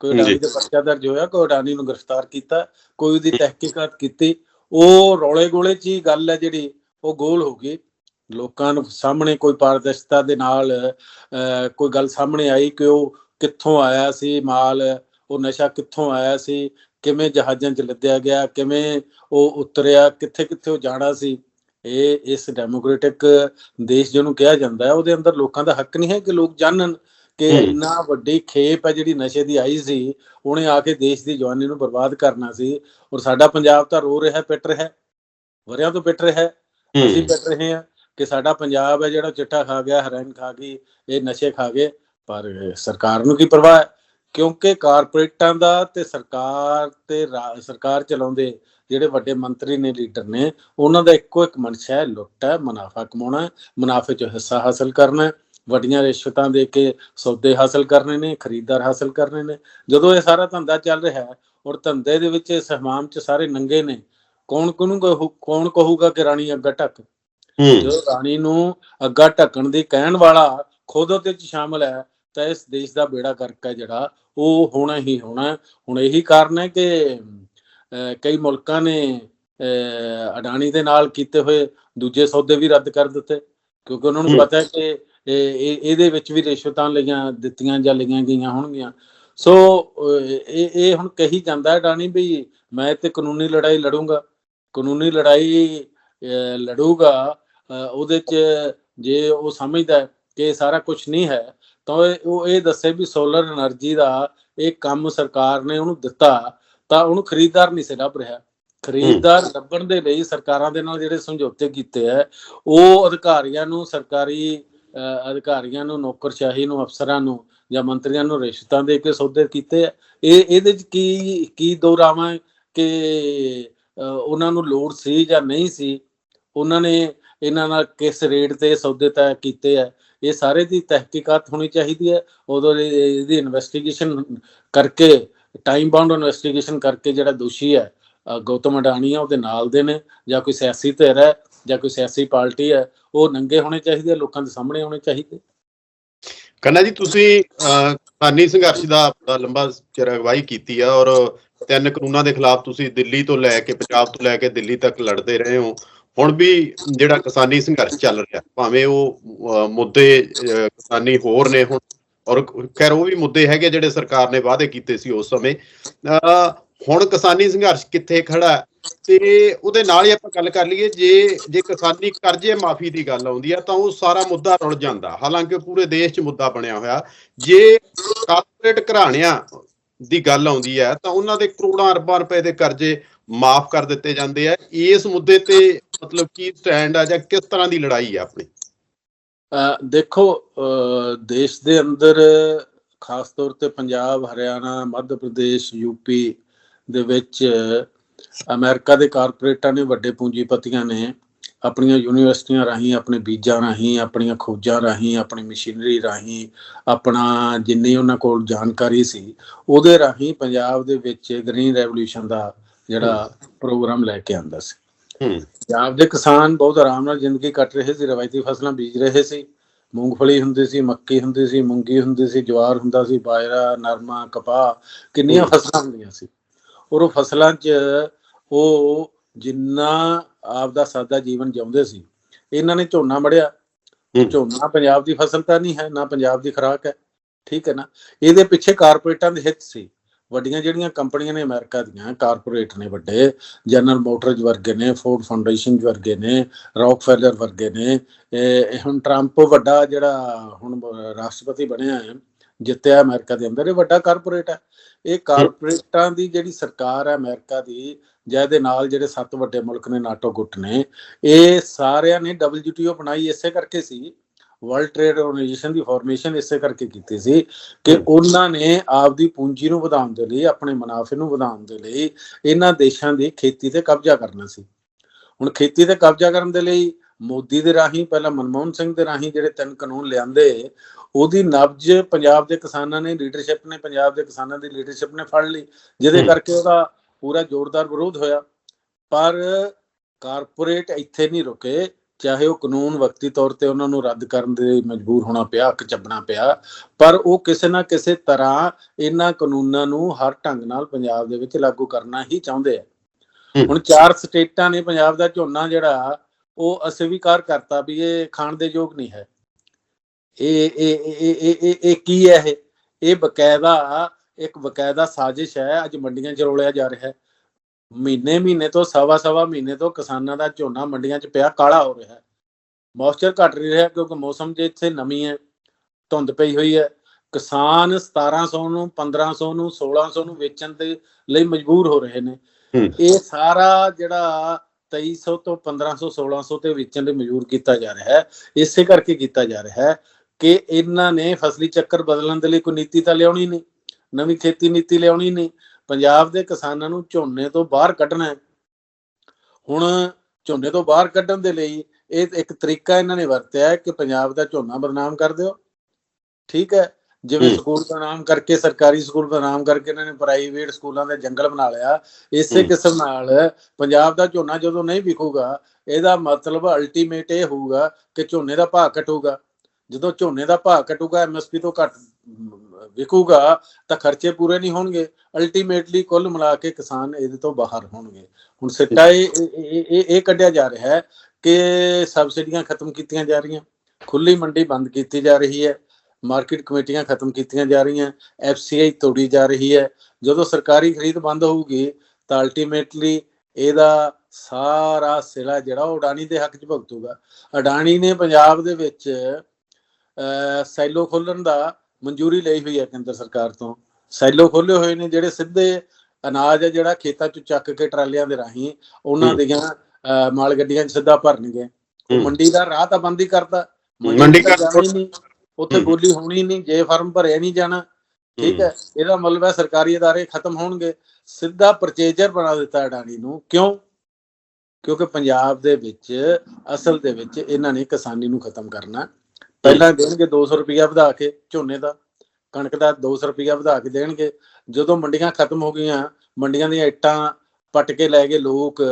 ਕੋਈ ਅਡਾਨੀ। ਦੇ ਪਰਚਾ ਦਰਜ ਹੋਇਆ? ਕੋਈ ਅਡਾਨੀ ਨੂੰ ਗ੍ਰਿਫਤਾਰ ਕੀਤਾ? ਕੋਈ ਉਹਦੀ ਤਹਿਕੀਕਾਤ ਕੀਤੀ? ਉਹ ਰੌਲੇ ਗੋਲੇ 'ਚ ਹੀ ਗੱਲ ਹੈ ਜਿਹੜੀ ਉਹ ਗੋਲ ਹੋ ਗਈ। ਲੋਕਾਂ ਨੂੰ ਸਾਹਮਣੇ ਕੋਈ ਪਾਰਦਰਸ਼ਤਾ ਦੇ ਨਾਲ ਕੋਈ ਗੱਲ ਸਾਹਮਣੇ ਆਈ ਕਿ ਉਹ ਕਿੱਥੋਂ ਆਇਆ ਸੀ ਮਾਲ ਉਹ ਨਸ਼ਾ ਕਿੱਥੋਂ ਆਇਆ ਸੀ ਕਿਵੇਂ ਜਹਾਜ਼ਾਂ 'ਚ ਲੱਦਿਆ ਗਿਆ ਕਿਵੇਂ ਉਹ ਉਤਰਿਆ ਕਿੱਥੇ ਕਿੱਥੇ ਉਹ ਜਾਣਾ ਸੀ ਇਹ ਇਸ ਡੈਮੋਕ੍ਰੈਟਿਕ ਦੇਸ਼ ਜਿਹਨੂੰ ਕਿਹਾ ਜਾਂਦਾ ਹੈ ਉਹਦੇ ਅੰਦਰ ਲੋਕਾਂ ਦਾ ਹੱਕ ਨਹੀਂ ਹੈ ਕਿ ਲੋਕ ਜਾਣਨ ਕਿ। ਇੰਨਾ ਵੱਡੀ ਖੇਪ ਹੈ ਜਿਹੜੀ ਨਸ਼ੇ ਦੀ ਆਈ ਸੀ ਉਹਨੇ ਆ ਕੇ ਦੇਸ਼ ਦੀ ਜਵਾਨੀ ਨੂੰ ਬਰਬਾਦ ਕਰਨਾ ਸੀ ਔਰ ਸਾਡਾ ਪੰਜਾਬ ਤਾਂ ਰੋ ਰਿਹਾ ਪਿੱਟ ਰਿਹਾ ਵਰਿਆਂ ਤੋਂ ਪਿੱਟ ਰਿਹਾ ਅਸੀਂ। ਪਿੱਟ ਰਹੇ ਹਾਂ ਕਿ ਸਾਡਾ ਪੰਜਾਬ ਹੈ ਜਿਹੜਾ ਚਿੱਟਾ ਖਾ ਗਿਆ ਹਰਨ ਖਾ ਗਈ, ਇਹ ਨਸ਼ੇ ਖਾ ਗਏ, ਪਰ ਸਰਕਾਰ ਨੂੰ ਕੀ ਪਰਵਾਹ ਹੈ? ਕਿਉਂਕਿ ਕਾਰਪੋਰੇਟਾਂ ਦਾ ਤੇ ਸਰਕਾਰ ਤੇ ਰਾ- ਸਰਕਾਰ ਚਲਾਉਂਦੇ ਜਿਹੜੇ ਵੱਡੇ ਮੰਤਰੀ ਨੇ, ਲੀਡਰ ਨੇ, ਉਹਨਾਂ ਦਾ ਇੱਕੋ ਇੱਕ ਮਨਸ਼ਾ ਹੈ, ਲੁੱਟ ਹੈ, ਮੁਨਾਫਾ ਕਮਾਉਣਾ ਮੁਨਾਫੇ ਚੋਂ ਹਿੱਸਾ ਹਾਸਲ ਕਰਨਾ ਵੱਡੀਆਂ ਰਿਸ਼ਵਤਾਂ ਦੇ ਕੇ ਸੌਦੇ ਹਾਸਲ ਕਰਨੇ ਨੇ, ਖਰੀਦਦਾਰ ਹਾਸਲ ਕਰਨੇ ਨੇ, ਜਦੋਂ ਇਹ ਸਾਰਾ ਧੰਦਾ ਚੱਲ ਰਿਹਾ ਹੈ, ਔਰ ਧੰਦੇ ਦੇ ਵਿੱਚ ਇਸ ਹਮਾਮ 'ਚ ਸਾਰੇ ਨੰਗੇ ਨੇ, ਕੌਣ ਕੋਨੂੰ ਕੌਣ ਕਹੂਗਾ ਕਿ ਰਾਣੀ ਅੱਗਾ ਢੱਕ ਜਦੋਂ ਰਾਣੀ ਨੂੰ ਅੱਗਾ ਢੱਕਣ ਦੀ ਕਹਿਣ ਵਾਲਾ ਖੁਦ ਉਹਦੇ ਚ ਸ਼ਾਮਲ ਹੈ ਤਾਂ ਇਸ ਦੇਸ਼ ਦਾ ਬੇੜਾ ਗਰਕ ਹੈ ਜਿਹੜਾ ਉਹ ਹੋਣਾ ਹੀ ਹੋਣਾ। ਹੁਣ ਇਹੀ ਕਾਰਨ ਹੈ ਕਿ ਕਈ ਮੁਲਕਾਂ ਨੇ ਅਡਾਨੀ ਦੇ ਨਾਲ ਕੀਤੇ ਹੋਏ ਦੂਜੇ ਸੌਦੇ ਵੀ ਰੱਦ ਕਰ ਦਿੱਤੇ ਕਿਉਂਕਿ ਉਹਨਾਂ ਨੂੰ। ਪਤਾ ਹੈ ਕਿ ਇਹ ਇਹ- ਇਹਦੇ ਵਿੱਚ ਵੀ ਰਿਸ਼ਵਤਾਂ ਲਈਆਂ ਦਿੱਤੀਆਂ ਜਾਂ ਲਈਆਂ ਗਈਆਂ ਹੋਣਗੀਆਂ ਸੋ ਇਹ ਇਹ ਹੁਣ ਕਹੀ ਜਾਂਦਾ ਅਡਾਨੀ ਵੀ ਮੈਂ ਤੇ ਕਾਨੂੰਨੀ ਲੜਾਈ ਲੜੂੰਗਾ ਕਾਨੂੰਨੀ ਲੜਾਈ ਲੜੂਗਾ ਉਹਦੇ 'ਚ ਜੇ ਉਹ ਸਮਝਦਾ ਕਿ ਸਾਰਾ ਕੁਝ ਨਹੀਂ ਹੈ ਤਾਂ ਉਹ ਇਹ ਦੱਸੇ ਵੀ ਸੋਲਰ એનર્ਜੀ ਦਾ ਇਹ ਕੰਮ ਸਰਕਾਰ ਨੇ ਉਹਨੂੰ ਦਿੱਤਾ ਤਾਂ ਉਹਨੂੰ ਖਰੀਦਦਾਰ ਨਹੀਂ ਸੀ ਲੱਭ ਰਿਹਾ। ਖਰੀਦਦਾਰ ਲੱਭਣ ਦੇ ਲਈ ਸਰਕਾਰਾਂ ਦੇ ਨਾਲ ਜਿਹੜੇ ਸਮਝੌਤੇ ਕੀਤੇ ਹੈ ਉਹ ਅਧਿਕਾਰੀਆਂ ਨੂੰ ਸਰਕਾਰੀ ਅਧਿਕਾਰੀਆਂ ਨੂੰ ਨੌਕਰਸ਼ਾਹੀ ਨੂੰ ਅਫਸਰਾਂ ਨੂੰ ਜਾਂ ਮੰਤਰੀਆਂ ਨੂੰ ਰਿਸ਼ਤਾਂ ਦੇ ਕੇ ਸੌਦੇ ਕੀਤੇ ਇਹ ਇਹਦੇ ਚ ਕੀ ਕੀ ਦੋ ਰਾਵਾਂ ਕਿ ਉਹਨਾਂ ਨੂੰ ਲੋੜ ਸੀ ਜਾਂ ਨਹੀਂ ਸੀ? ਉਹਨਾਂ ਨੇ ਇਹਨਾਂ ਨਾਲ ਕਿਸ ਰੇਟ ਤੇ ਸੌਦੇ ਤੈਅ ਕੀਤੇ ਆ ਇਹ ਸਾਰੇ ਦੀ ਤਹਿਕੀਕਾਤ ਹੋਣੀ ਚਾਹੀਦੀ ਹੈ। ਉਦੋਂ ਇਹਦੀ ਇਨਵੈਸਟੀਗੇਸ਼ਨ ਕਰਕੇ ਟਾਈਮ ਬਾਉਂਡ ਇਨਵੈਸਟੀਗੇਸ਼ਨ ਕਰਕੇ ਜਿਹੜਾ ਦੋਸ਼ੀ ਹੈ ਗੌਤਮ ਅਡਾਨੀ ਆ ਉਹਦੇ ਨਾਲ ਦੇ ਨੇ ਜਾਂ ਕੋਈ ਸਿਆਸੀ ਧਿਰ ਹੈ ਜਾਂ ਕੋਈ ਸਿਆਸੀ ਪਾਰਟੀ ਹੈ ਉਹ ਨੰਗੇ ਹੋਣੇ ਚਾਹੀਦੇ ਆ, ਲੋਕਾਂ ਦੇ ਸਾਹਮਣੇ ਹੋਣੇ ਚਾਹੀਦੇ। ਕੰਨਾ ਜੀ ਤੁਸੀਂ ਕਿਸਾਨੀ ਸੰਘਰਸ਼ ਦਾ ਬੜਾ ਲੰਬਾ ਚਿਰ ਅਗਵਾਈ ਕੀਤੀ ਆ ਔਰ ਤਿੰਨ ਕਾਨੂੰਨਾਂ ਦੇ ਖਿਲਾਫ ਤੁਸੀਂ ਦਿੱਲੀ ਤੋਂ ਲੈ ਕੇ ਪੰਜਾਬ ਤੋਂ ਲੈ ਕੇ ਦਿੱਲੀ ਤੱਕ ਲੜਦੇ ਰਹੇ ਹੋ। ਹੁਣ ਵੀ ਜਿਹੜਾ ਕਿਸਾਨੀ ਸੰਘਰਸ਼ ਚੱਲ ਰਿਹਾ, ਭਾਵੇਂ ਉਹ ਮੁੱਦੇ ਕਿਸਾਨੀ ਹੋਰ ਨੇ ਹੁਣ, ਔਰ ਖੈਰ ਉਹ ਵੀ ਮੁੱਦੇ ਹੈਗੇ ਜਿਹੜੇ ਸਰਕਾਰ ਨੇ ਵਾਅਦੇ ਕੀਤੇ ਸੀ ਉਸ ਸਮੇਂ। ਹੁਣ ਕਿਸਾਨੀ ਸੰਘਰਸ਼ ਕਿੱਥੇ ਖੜਾ ਤੇ ਉਹਦੇ ਨਾਲ ਹੀ ਆਪਾਂ ਗੱਲ ਕਰ ਲਈਏ, ਜੇ ਜੇ ਕਿਸਾਨੀ ਕਰਜ਼ੇ ਮਾਫੀ ਦੀ ਗੱਲ ਆਉਂਦੀ ਆ, ਤਾਂ ਉਹ ਸਾਰਾ ਮੁੱਦਾ ਰੁਲ ਜਾਂਦਾ। ਹਾਲਾਂਕਿ ਪੂਰੇ ਦੇਸ਼ 'ਚ ਮੁੱਦਾ ਬਣਿਆ ਹੋਇਆ। ਜੇ ਕਾਰਪੋਰੇਟ ਘਰਾਣਿਆਂ ਦੀ ਗੱਲ ਆਉਂਦੀ ਹੈ, ਤਾਂ ਉਹਨਾਂ ਦੇ ਕਰੋੜਾਂ ਅਰਬਾਂ ਰੁਪਏ ਦੇ ਕਰਜ਼ੇ ਮਾਫ ਕਰ ਦਿੱਤੇ ਜਾਂਦੇ ਆ। ਇਸ ਮੁੱਦੇ ਤੇ ਮਤਲਬ ਕੀ ਸਟੈਂਡ ਆ ਜਾਂ ਕਿਸ ਤਰ੍ਹਾਂ ਦੀ ਲੜਾਈ ਆ ਆਪਣੀ? ਦੇਖੋ ਦੇਸ਼ ਦੇ ਅੰਦਰ ਖਾਸ ਤੌਰ ਤੇ ਪੰਜਾਬ ਹਰਿਆਣਾ ਮੱਧ ਪ੍ਰਦੇਸ਼ ਯੂਪੀ ਦੇ ਵਿੱਚ ਅਮਰੀਕਾ ਦੇ ਕਾਰਪੋਰੇਟਾਂ ਨੇ ਵੱਡੇ ਪੂੰਜੀਪਤੀਆਂ ਨੇ ਆਪਣੀਆਂ ਯੂਨੀਵਰਸਿਟੀਆਂ ਰਾਹੀਂ ਆਪਣੇ ਬੀਜਾਂ ਰਾਹੀਂ ਆਪਣੀਆਂ ਖੋਜਾਂ ਰਾਹੀਂ ਆਪਣੀ ਮਸ਼ੀਨਰੀ ਰਾਹੀਂ ਆਪਣਾ ਜਿੰਨੀ ਉਹਨਾਂ ਕੋਲ ਜਾਣਕਾਰੀ ਸੀ ਉਹਦੇ ਰਾਹੀਂ ਪੰਜਾਬ ਦੇ ਵਿੱਚ ਗ੍ਰੀਨ ਰੈਵੋਲੂਸ਼ਨ ਦਾ ਜਿਹੜਾ ਪ੍ਰੋਗਰਾਮ ਲੈ ਕੇ ਆਂਦਾ ਸੀ। ਪੰਜਾਬ ਦੇ ਕਿਸਾਨ ਬਹੁਤ ਆਰਾਮ ਨਾਲ ਜ਼ਿੰਦਗੀ ਕੱਟ ਰਹੇ ਸੀ ਰਵਾਇਤੀ ਫਸਲਾਂ ਬੀਜ ਰਹੇ ਸੀ। ਮੂੰਗਫਲੀ ਹੁੰਦੀ ਸੀ ਮੱਕੀ ਹੁੰਦੀ ਸੀ ਮੂੰਗੀ ਹੁੰਦੀ ਸੀ ਜਵਾਰ ਹੁੰਦਾ ਸੀ ਬਾਜਰਾ ਨਰਮਾ ਕਪਾਹ ਕਿੰਨੀਆਂ ਫਸਲਾਂ ਹੁੰਦੀਆਂ ਸੀ। ਔਰ ਉਹ ਫਸਲਾਂ 'ਚ ਉਹ ਜਿੰਨਾ ਆਪਦਾ ਸਾਦਾ ਜੀਵਨ ਜਿਉਂਦੇ ਸੀ ਇਹਨਾਂ ਨੇ ਝੋਨਾ ਮੜਿਆ। ਝੋਨਾ ਪੰਜਾਬ ਦੀ ਫਸਲ ਤਾਂ ਨਹੀਂ ਹੈ ਨਾ ਪੰਜਾਬ ਦੀ ਖੁਰਾਕ ਹੈ ਠੀਕ ਹੈ ਨਾ? ਇਹਦੇ ਪਿੱਛੇ ਕਾਰਪੋਰੇਟਾਂ ਦੇ ਹਿੱਤ ਸੀ। ਵੱਡੀਆਂ ਜਿਹੜੀਆਂ ਕੰਪਨੀਆਂ ਨੇ ਅਮਰੀਕਾ ਦੀਆਂ, ਕਾਰਪੋਰੇਟ ਨੇ ਵੱਡੇ, ਜਨਰਲ ਮੋਟਰਜ਼ ਵਰਗੇ ਨੇ, ਫੋਰਡ ਫਾਊਂਡੇਸ਼ਨ ਵਰਗੇ ਨੇ, ਰੌਕਫੈਲਰ ਵਰਗੇ ਨੇ, ਇਹ ਹੁਣ ਟਰੰਪ ਵੱਡਾ ਜਿਹੜਾ ਹੁਣ ਰਾਸ਼ਟਰਪਤੀ ਬਣਿਆ ਹੈ, ਜਿੱਤਿਆ ਅਮਰੀਕਾ ਦੇ ਅੰਦਰ, ਇਹ ਵੱਡਾ ਕਾਰਪੋਰੇਟ ਹੈ। ਇਹ ਕਾਰਪੋਰੇਟਾਂ ਦੀ ਜਿਹੜੀ ਸਰਕਾਰ ਹੈ ਅਮਰੀਕਾ ਦੀ, ਜਿਹਦੇ ਨਾਲ ਜਿਹੜੇ ਸੱਤ ਵੱਡੇ ਮੁਲਕ ਨੇ, ਨਾਟੋ ਗੁੱਟ ਨੇ, ਇਹ ਸਾਰਿਆਂ ਨੇ WTO ਬਣਾਈ ਇਸੇ ਕਰਕੇ ਸੀ ਵਰਲਡ ਟ੍ਰੇਡ ਆਰਗੇਨਾਈਜੇਸ਼ਨ ਦੀ ਫਾਰਮੇਸ਼ਨ ਇਸੇ ਕਰਕੇ ਕੀਤੀ ਸੀ ਕਿ। ਉਹਨਾਂ ਨੇ ਆਪਦੀ ਪੂੰਜੀ ਨੂੰ ਵਧਾਉਣ ਦੇ ਲਈ ਆਪਣੇ ਮੁਨਾਫੇ ਨੂੰ ਵਧਾਉਣ ਦੇ ਲਈ ਇਹਨਾਂ ਦੇਸ਼ਾਂ ਦੀ ਖੇਤੀ ਤੇ ਕਬਜ਼ਾ ਕਰਨਾ ਸੀ ਹੁਣ ਖੇਤੀ ਤੇ ਕਬਜ਼ਾ ਕਰਨ ਦੇ ਲਈ ਮੋਦੀ ਦੇ ਰਾਹੀਂ ਪਹਿਲਾਂ ਮਨਮੋਹਨ ਸਿੰਘ ਦੇ ਰਾਹੀਂ ਜਿਹੜੇ ਤਿੰਨ ਕਾਨੂੰਨ ਲਿਆਂਦੇ ਉਹਦੀ ਨਬਜ ਪੰਜਾਬ ਦੇ ਕਿਸਾਨਾਂ ਨੇ ਲੀਡਰਸ਼ਿਪ ਨੇ ਪੰਜਾਬ ਦੇ ਕਿਸਾਨਾਂ ਦੀ ਲੀਡਰਸ਼ਿਪ ਨੇ ਫੜ ਲਈ ਜਿਹਦੇ। ਕਰਕੇ ਉਹਦਾ ਪੂਰਾ ਜ਼ੋਰਦਾਰ ਵਿਰੋਧ ਹੋਇਆ ਪਰ ਕਾਰਪੋਰੇਟ ਇੱਥੇ ਨਹੀਂ ਰੁਕੇ ਚਾਹੇ ਉਹ ਕਾਨੂੰਨ ਵਕਤੀ ਤੌਰ ਤੇ ਉਹਨਾਂ ਨੂੰ ਰੱਦ ਕਰਨ ਦੇ ਮਜਬੂਰ ਹੋਣਾ ਪਿਆ ਅੱਕ ਚੱਬਣਾ ਪਿਆ ਪਰ ਉਹ ਕਿਸੇ ਨਾ ਕਿਸੇ ਤਰ੍ਹਾਂ ਇਹਨਾਂ ਕਾਨੂੰਨਾਂ ਨੂੰ ਹਰ ਢੰਗ ਨਾਲ ਪੰਜਾਬ ਦੇ ਵਿੱਚ ਲਾਗੂ ਕਰਨਾ ਹੀ ਚਾਹੁੰਦੇ ਆ। ਹੁਣ ਚਾਰ ਸਟੇਟਾਂ ਨੇ ਪੰਜਾਬ ਦਾ ਝੋਨਾ ਜਿਹੜਾ ਉਹ ਅਸਵੀਕਾਰ ਕਰਤਾ ਵੀ ਇਹ ਖਾਣ ਦੇ ਯੋਗ ਨਹੀਂ ਹੈ। ਇਹ ਇਹ ਇਹ ਇਹ- ਇਹ ਇਹ ਕੀ ਹੈ ਇਹ? ਇਹ ਬਕਾਇਦਾ ਇੱਕ ਬਕਾਇਦਾ ਸਾਜ਼ਿਸ਼ ਹੈ ਅੱਜ ਮੰਡੀਆਂ 'ਚ ਰੋਲਿਆ ਜਾ ਰਿਹਾ ਹੈ। ਮਹੀਨੇ ਮਹੀਨੇ ਤੋਂ ਸਵਾ ਸਵਾ ਮਹੀਨੇ ਤੋਂ ਕਿਸਾਨਾਂ ਦਾ ਝੋਨਾ ਮੰਡੀਆਂ 'ਚ ਪਿਆ ਕਾਲਾ ਹੋ ਰਿਹਾ ਹੈ। ਮੌਇਸਚਰ ਘਟ ਰਿਹਾ ਕਿਉਂਕਿ ਮੌਸਮ 'ਚ ਇੱਥੇ ਨਮੀ ਹੈ ਧੁੰਦ ਪਈ ਹੋਈ ਹੈ। ਕਿਸਾਨ 1700 ਨੂੰ 1500 ਨੂੰ 1600 ਨੂੰ ਵੇਚਣ ਦੇ ਲਈ ਮਜਬੂਰ ਹੋ ਰਹੇ ਨੇ। ਹੂੰ। ਇਹ ਸਾਰਾ ਜਿਹੜਾ 2300 ਤੋਂ 1500 1600 ਤੇ ਵੇਚਣ ਲਈ ਮਜਬੂਰ ਕੀਤਾ ਜਾ ਰਿਹਾ ਹੈ। ਇਸੇ ਕਰਕੇ ਕੀਤਾ ਜਾ ਰਿਹਾ ਹੈ ਕਿ ਇਹਨਾਂ ਨੇ ਫਸਲੀ ਚੱਕਰ ਬਦਲਣ ਦੇ ਲਈ ਕੋਈ ਨੀਤੀ ਤਾਂ ਲਿਆਉਣੀ ਨਹੀਂ। ਨਵੀਂ ਖੇਤੀ ਨੀਤੀ ਲਿਆਉਣੀ ਨਹੀਂ। ਪੰਜਾਬ ਦੇ ਕਿਸਾਨਾਂ ਨੂੰ ਝੋਨੇ ਤੋਂ ਬਾਹਰ ਕੱਢਣਾ ਹੈ ਹੁਣ ਝੋਨੇ ਤੋਂ ਬਾਹਰ ਕੱਢਣ ਦੇ ਲਈ ਇਹ ਇੱਕ ਤਰੀਕਾ ਇਹਨਾਂ ਨੇ ਵਰਤਿਆ ਹੈ ਕਿ ਪੰਜਾਬ ਦਾ ਝੋਨਾ ਬਦਨਾਮ ਕਰ ਦਿਓ ਠੀਕ ਹੈ ਜਿਵੇਂ। ਸਕੂਲ ਬਦਨਾਮ ਕਰਕੇ ਸਰਕਾਰੀ ਸਕੂਲ ਬਦਨਾਮ ਕਰਕੇ ਇਹਨਾਂ ਨੇ ਪ੍ਰਾਈਵੇਟ ਸਕੂਲਾਂ ਦੇ ਜੰਗਲ ਬਣਾ ਲਿਆ ਇਸੇ। ਕਿਸਮ ਨਾਲ ਪੰਜਾਬ ਦਾ ਝੋਨਾ ਜਦੋਂ ਨਹੀਂ ਵਿਕੂਗਾ ਇਹਦਾ ਮਤਲਬ ਅਲਟੀਮੇਟ ਇਹ ਹੋਊਗਾ ਕਿ ਝੋਨੇ ਦਾ ਭਾਅ ਘਟੂਗਾ ਜਦੋਂ ਝੋਨੇ ਦਾ ਭਾਅ ਘਟੂਗਾ ਐਮਐਸਪੀ ਤੋਂ ਘੱਟ ਵਿਕੂਗਾ, ਤਾਂ ਖਰਚੇ ਪੂਰੇ ਨਹੀਂ ਹੋਣਗੇ। ਅਲਟੀਮੇਟਲੀ ਕੁੱਲ ਮਿਲਾ ਕੇ ਕਿਸਾਨ ਇਹਦੇ ਤੋਂ ਬਾਹਰ ਹੋਣਗੇ। ਹੁਣ ਸਿੱਟਾ ਇਹ, ਇਹ- ਇਹ ਕੱਢਿਆ ਜਾ ਰਿਹਾ ਹੈ ਕਿ ਸਬਸਿਡੀਆਂ ਖਤਮ ਕੀਤੀਆਂ ਜਾ ਰਹੀਆਂ। ਖੁੱਲੀ ਮੰਡੀ ਬੰਦ ਕੀਤੀ ਜਾ ਰਹੀ ਹੈ। ਮਾਰਕੀਟ ਕਮੇਟੀਆਂ ਖਤਮ ਕੀਤੀਆਂ ਜਾ ਰਹੀਆਂ। ਐਫਸੀਆਈ ਤੋੜੀ ਜਾ ਰਹੀ ਹੈ। ਜਦੋਂ ਸਰਕਾਰੀ ਖਰੀਦ ਬੰਦ ਹੋਊਗੀ, ਤਾਂ ਅਲਟੀਮੇਟਲੀ ਇਹਦਾ ਸਾਰਾ ਸਿਲਾ ਜਿਹੜਾ ਉਹ ਅਡਾਨੀ ਦੇ ਹੱਕ 'ਚ ਭੁਗਤੂਗਾ। ਅਡਾਨੀ ਨੇ ਪੰਜਾਬ ਦੇ ਵਿੱਚ ਸੈਲੋ ਖੋਲਣ ਦਾ ਮਨਜ਼ੂਰੀ ਲਈ ਹੋਈ ਹੈ ਕੇਂਦਰ ਸਰਕਾਰ ਤੋਂ ਸੈਲੋ ਖੋਲੇ ਹੋਏ ਨੇ ਜਿਹੜੇ ਸਿੱਧੇ ਅਨਾਜ ਹੈ ਜਿਹੜਾ ਖੇਤਾਂ 'ਚ ਚੱਕ ਕੇ ਟਰਾਲੀਆਂ ਦੇ ਰਾਹੀਂ ਉਹਨਾਂ ਹੂੰ। ਦੀਆਂ ਅਹ, ਮਾਲ ਗੱਡੀਆਂ 'ਚ ਸਿੱਧਾ ਭਰਨਗੇ ਉਹ ਹੂੰ। ਮੰਡੀ ਦਾ ਰਾਹ ਤਾਂ ਬੰਦ ਹੀ ਕਰਤਾ ਮੰਡੀ ਤਾਂ ਕਰ- ਜਾਣਾ ਹੀ ਨਹੀਂ ਉੱਥੇ ਹੂੰ। ਬੋਲੀ ਹੋਣੀ ਨਹੀਂ ਜੇ ਫਾਰਮ ਭਰਿਆ ਨਹੀਂ ਜਾਣਾ ਠੀਕ ਹੈ ਇਹਦਾ ਮਤਲਬ ਹੈ ਸਰਕਾਰੀ ادارے ਖਤਮ ਹੋਣਗੇ ਸਿੱਧਾ ਪਰਚੇਜਰ ਬਣਾ ਦਿੱਤਾ ਅਡਾਨੀ ਨੂੰ ਕਿਉਂ ਕਿਉਂਕਿ ਪੰਜਾਬ ਦੇ ਵਿੱਚ ਅਸਲ ਦੇ ਵਿੱਚ ਇਹਨਾਂ ਨੇ ਕਿਸਾਨੀ ਨੂੰ ਖਤਮ ਕਰਨਾ ਪਹਿਲਾਂ ਦੇਣਗੇ 200 ਰੁਪਇਆ ਵਧਾ ਕੇ ਝੋਨੇ ਦਾ, ਕਣਕ ਦਾ 200 ਰੁਪਇਆ ਵਧਾ ਕੇ ਦੇਣਗੇ। ਜਦੋਂ ਮੰਡੀਆਂ ਖਤਮ ਹੋ ਗਈਆਂ, ਮੰਡੀਆਂ ਦੀਆਂ ਇੱਟਾਂ ਪੱਟ ਕੇ ਲੈ ਗਏ ਲੋਕ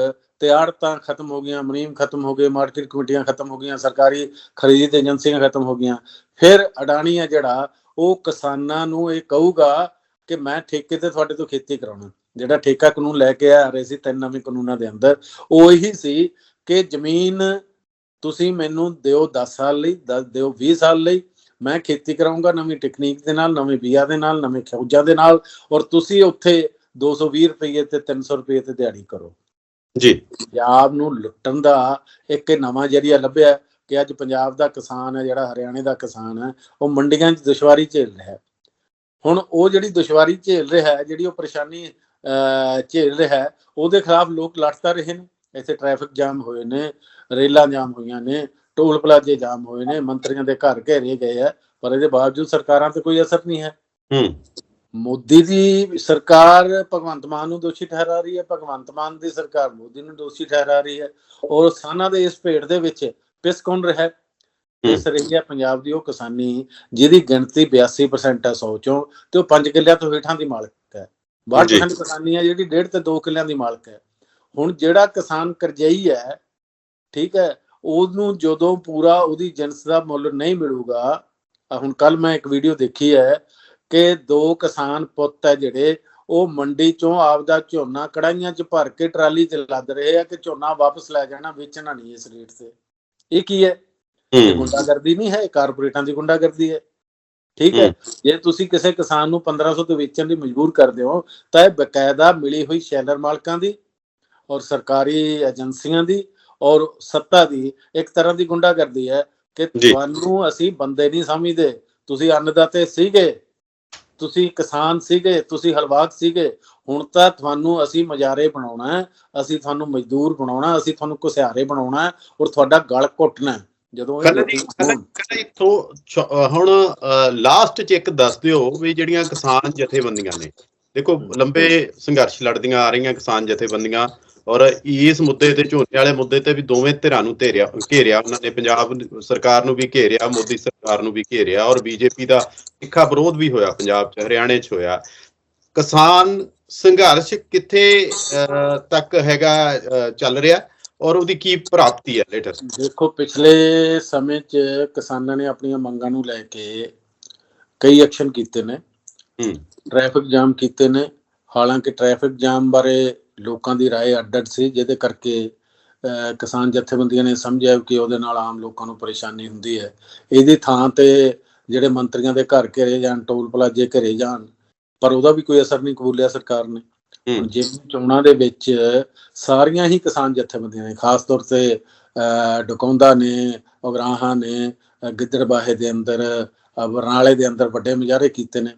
ਤੇ ਆੜਤਾਂ ਖਤਮ ਹੋ ਗਈਆਂ, ਮਨੀਮ ਖਤਮ ਹੋ ਗਏ, ਮਾਰਕੀਟ ਕਮੇਟੀਆਂ ਖਤਮ ਹੋ ਗਈਆਂ, ਸਰਕਾਰੀ ਖਰੀਦ ਏਜੰਸੀਆਂ ਖਤਮ ਹੋ ਗਈਆਂ। ਫਿਰ ਅਡਾਨੀ ਆ ਜਿਹੜਾ, ਉਹ ਕਿਸਾਨਾਂ ਨੂੰ ਇਹ ਕਹੂਗਾ ਕਿ ਮੈਂ ਠੇਕੇ ਤੇ ਤੁਹਾਡੇ ਤੋਂ ਖੇਤੀ ਕਰਾਉਣਾ। ਜਿਹੜਾ ਠੇਕਾ ਕਾਨੂੰਨ ਲੈ ਕੇ ਆ ਰਹੇ ਸੀ ਤਿੰਨ ਨਵੇਂ ਕਾਨੂੰਨਾਂ ਦੇ ਅੰਦਰ, ਉਹ ਇਹੀ ਸੀ ਕਿ ਜ਼ਮੀਨ ਤੁਸੀਂ ਮੈਨੂੰ ਦਿਓ 10 ਸਾਲ ਲਈ ਦਿਓ 20 ਸਾਲ ਲਈ ਮੈਂ ਖੇਤੀ ਕਰਾਉਂਗਾ ਨਵੀਂ ਟੈਕਨੀਕ ਦੇ ਨਾਲ ਨਵੇਂ ਬੀਜਾਂ ਦੇ ਨਾਲ ਨਵੇਂ ਖੋਜਾਂ ਦੇ ਨਾਲ ਔਰ ਤੁਸੀਂ ਉੱਥੇ 220 ਰੁਪਏ ਤੇ 300 ਰੁਪਏ ਤੇ ਦਿਹਾੜੀ ਕਰੋ। ਜੀ। ਪੰਜਾਬ ਨੂੰ ਲੁੱਟਣ ਦਾ ਇੱਕ ਨਵਾਂ ਜਰੀਆ ਲੱਭਿਆ ਕਿ ਅੱਜ ਪੰਜਾਬ ਦਾ ਕਿਸਾਨ ਹੈ ਜਿਹੜਾ ਹਰਿਆਣੇ ਦਾ ਕਿਸਾਨ ਹੈ ਉਹ ਮੰਡੀਆਂ 'ਚ ਦੁਸ਼ਵਾਰੀ ਝੇਲ ਰਿਹਾ ਹੈ। ਹੁਣ ਉਹ ਜਿਹੜੀ ਦੁਸ਼ਵਾਰੀ ਝੇਲ ਰਿਹਾ ਹੈ ਜਿਹੜੀ ਉਹ ਪਰੇਸ਼ਾਨੀ ਝੇਲ ਰਿਹਾ ਹੈ ਉਹਦੇ ਖਿਲਾਫ ਲੋਕ ਲੜਤਾ ਰਹੇ ਨੇ। ਇੱਥੇ ਟ੍ਰੈਫਿਕ ਜਾਮ ਹੋਏ ਨੇ ਰੇਲਾਂ ਜਾਮ ਹੋਈਆਂ ਨੇ ਟੋਲ ਪਲਾਜ਼ੇ ਜਾਮ ਹੋਏ ਨੇ ਮੰਤਰੀਆਂ ਦੇ ਘਰ ਘੇਰੇ ਗਏ ਆ ਪਰ ਇਹਦੇ ਬਾਵਜੂਦ ਸਰਕਾਰਾਂ ਤੇ ਕੋਈ ਅਸਰ ਨਹੀਂ ਹੈ। ਹੂੰ। ਮੋਦੀ ਦੀ ਸਰਕਾਰ ਭਗਵੰਤ ਮਾਨ ਨੂੰ ਦੋਸ਼ੀ ਠਹਿਰਾ ਰਹੀ ਹੈ ਭਗਵੰਤ ਮਾਨ ਦੀ ਸਰਕਾਰ ਮੋਦੀ ਨੂੰ ਦੋਸ਼ੀ ਠਹਿਰਾ ਰਹੀ ਹੈ ਔਰ ਸਾਨਾਂ ਦੇ ਇਸ ਭੇਡ ਦੇ ਵਿੱਚ ਪਿਸ ਕੌਣ ਰਿਹਾ ਹੈ? ਇਸ ਰਹੀ ਹੈ ਪੰਜਾਬ ਦੀ ਉਹ ਕਿਸਾਨੀ ਜਿਹਦੀ ਗਿਣਤੀ 82% ਹੈ 100 ਚੋਂ ਤੇ ਉਹ 5 ਕਿੱਲਿਆਂ ਤੋਂ ਹੇਠਾਂ ਦੀ ਮਾਲਕ ਹੈ। 62% ਕਿਸਾਨੀ ਹੈ ਜਿਹੜੀ 1.5 ਤੇ 2 ਕਿੱਲਿਆਂ ਦੀ ਮਾਲਕ ਹੈ। ਹੁਣ ਜਿਹੜਾ ਕਿਸਾਨ ਕਰਜ਼ਈ ਹੈ ਠੀਕ ਹੈ ਉਹਨੂੰ ਜਦੋਂ ਪੂਰਾ ਉਹਦੀ ਜਿੰਸ ਦਾ ਮੁੱਲ ਨਹੀਂ ਮਿਲੂਗਾ ਹੁਣ ਕੱਲ ਮੈਂ ਇੱਕ ਵੀਡੀਓ ਦੇਖੀ ਹੈ ਕਿ ਦੋ ਕਿਸਾਨ ਪੁੱਤ ਹੈ ਜਿਹੜੇ ਉਹ ਮੰਡੀ ਚੋਂ ਆਪਦਾ ਝੋਨਾ ਕੜਾਈਆਂ 'ਚ ਭਰ ਕੇ ਟਰਾਲੀ 'ਚ ਲੱਦ ਰਹੇ ਆ ਕਿ ਝੋਨਾ ਵਾਪਸ ਲੈ ਜਾਣਾ ਵੇਚਣਾ ਨਹੀਂ ਇਸ ਰੇਟ ਤੇ। ਇਹ ਕੀ ਹੈ? ਇਹ ਗੁੰਡਾਗਰਦੀ ਨਹੀਂ ਹੈ ਕਾਰਪੋਰੇਟਾਂ ਦੀ ਗੁੰਡਾਗਰਦੀ ਹੈ। ਠੀਕ ਹੈ ਜੇ ਤੁਸੀਂ ਕਿਸੇ ਕਿਸਾਨ ਨੂੰ 1500 ਤੋਂ ਵੇਚਣ ਲਈ ਮਜਬੂਰ ਕਰਦੇ ਹੋ ਤਾਂ ਇਹ ਬਕਾਇਦਾ ਮਿਲੀ ਹੋਈ ਸ਼ੈਲਰ ਮਾਲਕਾਂ ਦੀ ਔਰ ਸਰਕਾਰੀ ਏਜੰਸੀਆਂ ਦੀ ਔਰ ਸੱਤਾ ਦੀ ਇੱਕ ਤਰ੍ਹਾਂ ਦੀ ਗੁੰਡਾਗਰਦੀ ਹੈ ਕਿ। ਤੁਹਾਨੂੰ ਅਸੀਂ ਬੰਦੇ ਨਹੀਂ ਸਮਝਦੇ। ਤੁਸੀਂ ਅੰਨਦਾਤੇ ਸੀਗੇ ਤੁਸੀਂ ਕਿਸਾਨ ਸੀਗੇ ਤੁਸੀਂ ਹਲਵਾਕ ਸੀਗੇ। ਹੁਣ ਤਾਂ ਤੁਹਾਨੂੰ ਅਸੀਂ ਮਜਾਰੇ ਬਣਾਉਣਾ ਹੈ ਅਸੀਂ ਤੁਹਾਨੂੰ ਮਜ਼ਦੂਰ ਬਣਾਉਣਾ ਅਸੀਂ ਤੁਹਾਨੂੰ ਕੁਸਿਆਰੇ ਬਣਾਉਣਾ ਹੈ ਔਰ ਤੁਹਾਡਾ ਗਲ ਘੁੱਟਣਾ ਹੈ। ਜਦੋਂ ਇਹ ਤੋਂ ਹੁਣ ਲਾਸਟ ਚ ਇੱਕ ਦੱਸ ਦਿਓ ਵੀ ਜਿਹੜੀਆਂ ਕਿਸਾਨ ਜਥੇਬੰਦੀਆਂ ਨੇ। ਦੇਖੋ ਲੰਬੇ ਸੰਘਰਸ਼ ਲੜਦੀਆਂ ਆ ਰਹੀਆਂ ਕਿਸਾਨ ਜਥੇਬੰਦੀਆਂ। ਔਰ ਇਸ ਮੁੱਦੇ ਤੇ ਝੋਨੇ ਵਾਲੇ ਮੁੱਦੇ ਤੇ ਵੀ ਦੋਵੇਂ ਧਿਰਾਂ ਨੂੰ ਘੇਰਿਆ ਘੇਰਿਆ ਉਹਨਾਂ ਨੇ ਪੰਜਾਬ ਸਰਕਾਰ ਨੂੰ ਵੀ ਘੇਰਿਆ ਮੋਦੀ ਸਰਕਾਰ ਨੂੰ ਵੀ ਘੇਰਿਆ ਔਰ ਬੀਜੇਪੀ ਦਾ ਤਿੱਖਾ ਵਿਰੋਧ ਵੀ ਹੋਇਆ ਪੰਜਾਬ ਚ ਹਰਿਆਣੇ ਚ ਹੋਇਆ। ਕਿਸਾਨ ਸੰਘਰਸ਼ ਕਿੱਥੇ ਤੱਕ ਹੈਗਾ ਚੱਲ ਰਿਹਾ ਔਰ ਉਹਦੀ ਕੀ ਪ੍ਰਾਪਤੀ ਹੈ ਲੇਟੈਸਟ ਦੇਖੋ ਪਿਛਲੇ ਸਮੇਂ 'ਚ ਕਿਸਾਨਾਂ ਨੇ ਆਪਣੀਆਂ ਮੰਗਾਂ ਨੂੰ ਲੈ ਕੇ ਕਈ ਐਕਸ਼ਨ ਕੀਤੇ ਨੇ। ਹੂੰ। ਟ੍ਰੈਫਿਕ ਜਾਮ ਕੀਤੇ ਨੇ। ਹਾਲਾਂਕਿ ਟ੍ਰੈਫਿਕ ਜਾਮ ਬਾਰੇ ਲੋਕਾਂ ਦੀ رائے ਅੱਡ-ਅੱਡ ਸੀ ਜਿਹਦੇ ਕਰਕੇ ਅਹ, ਕਿਸਾਨ ਜਥੇਬੰਦੀਆਂ ਨੇ ਸਮਝਿਆ ਕਿ ਉਹਦੇ ਨਾਲ ਆਮ ਲੋਕਾਂ ਨੂੰ ਪਰੇਸ਼ਾਨੀ ਹੁੰਦੀ ਹੈ ਇਹਦੀ ਥਾਂ ਤੇ ਜਿਹੜੇ ਮੰਤਰੀਆਂ ਦੇ ਘਰ ਘੇਰੇ ਜਾਣ ਟੋਲ ਪਲਾਜੇ ਘੇਰੇ ਜਾਣ ਪਰ ਉਹਦਾ ਵੀ ਕੋਈ ਅਸਰ ਨਹੀਂ ਕਬੂਲਿਆ ਸਰਕਾਰ ਨੇ ਹੂੰ ਹੁਣ ਜੇ ਚੋਣਾਂ ਦੇ ਵਿੱਚ ਸਾਰੀਆਂ ਹੀ ਕਿਸਾਨ ਜਥੇਬੰਦੀਆਂ ਨੇ ਖਾਸ ਤੌਰ ਤੇ ਅਹ, ਡਕੌਂਦਾ ਨੇ ਉਗਰਾਹਾਂ ਨੇ ਅਹ, ਗਿੱਦੜਬਾਹੇ ਦੇ ਅੰਦਰ ਅਹ, ਬਰਨਾਲੇ ਦੇ ਅੰਦਰ ਵੱਡੇ ਮੁਜ਼ਾਹਰੇ ਕੀਤੇ ਨੇ